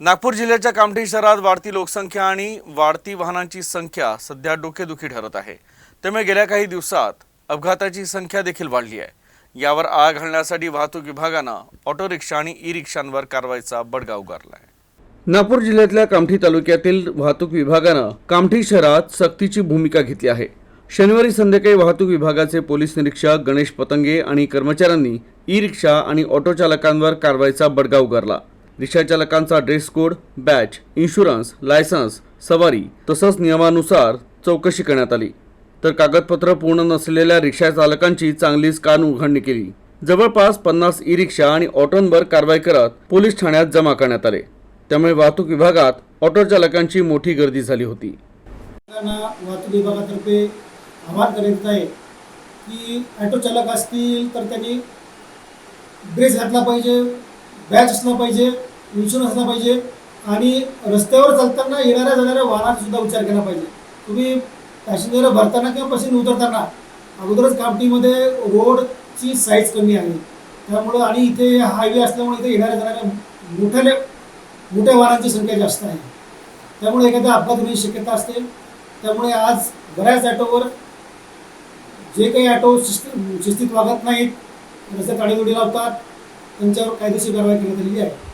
नागपूर जिल्ह्याच्या कामठी शहरात वाढती लोकसंख्या आणि वाढती वाहनांची संख्या सध्या डोकेदुखी ठरत आहे. त्यामुळे गेल्या काही दिवसात अपघाताची संख्या देखील वाढली आहे. यावर आळा घालण्यासाठी वाहतूक विभागानं ऑटो रिक्षा आणि ई रिक्षांवर कारवाईचा बडगा उगारला आहे नागपूर जिल्ह्यातल्या कामठी तालुक्यातील वाहतूक विभागानं कामठी शहरात सक्तीची भूमिका घेतली आहे. शनिवारी संध्याकाळी वाहतूक विभागाचे पोलीस निरीक्षक गणेश पतंगे आणि कर्मचाऱ्यांनी ई रिक्षा आणि ऑटो चालकांवर कारवाईचा बडगा उगारला. रिक्षाचालकांचा dress code badge insurance license सवारी तसंच नियमानुसार चौकशी करण्यात आली. तर कागदपत्र पूर्ण नसलेल्या रिक्षा चालकांची चांगलीच कान उघडणी केली. जवळपास पन्नास ई रिक्षा आणि ऑटोंवर कारवाई करत पोलीस ठाण्यात जमा करण्यात आले. त्यामुळे वाहतूक विभागात ऑटो चालकांची मोठी गर्दी झाली होती. वाहतूक विभागातर्फे आभार करीत आहे की ऑटो चालक असतील तर त्यांनी ड्रेस घातला पाहिजे. बॅच असला पाहिजे इन्शुरन्स असला पाहिजे आणि रस्त्यावर चालताना येणाऱ्या जाणाऱ्या वाहनाचा सुद्धा विचार केला पाहिजे. तुम्ही पॅसेंजर भरताना किंवा पॅसेंजर उतरताना अगोदरच कामटीमध्ये रोडची साईज कमी आहे. त्यामुळं आणि इथे हायवे असल्यामुळे इथे येणाऱ्या जाणाऱ्या मोठ्या मोठ्या वाहनांची संख्या जास्त आहे. त्यामुळे एखादा अपघात होण्याची शक्यता असते. त्यामुळे आज बऱ्याच ॲटोवर जे काही ॲटो शिस्त शिस्तीत वागत नाहीत रस्त्यात आडीदोडी लावतात त्यांच्यावर कायदेशीर कारवाई करण्यात आलेली आहे.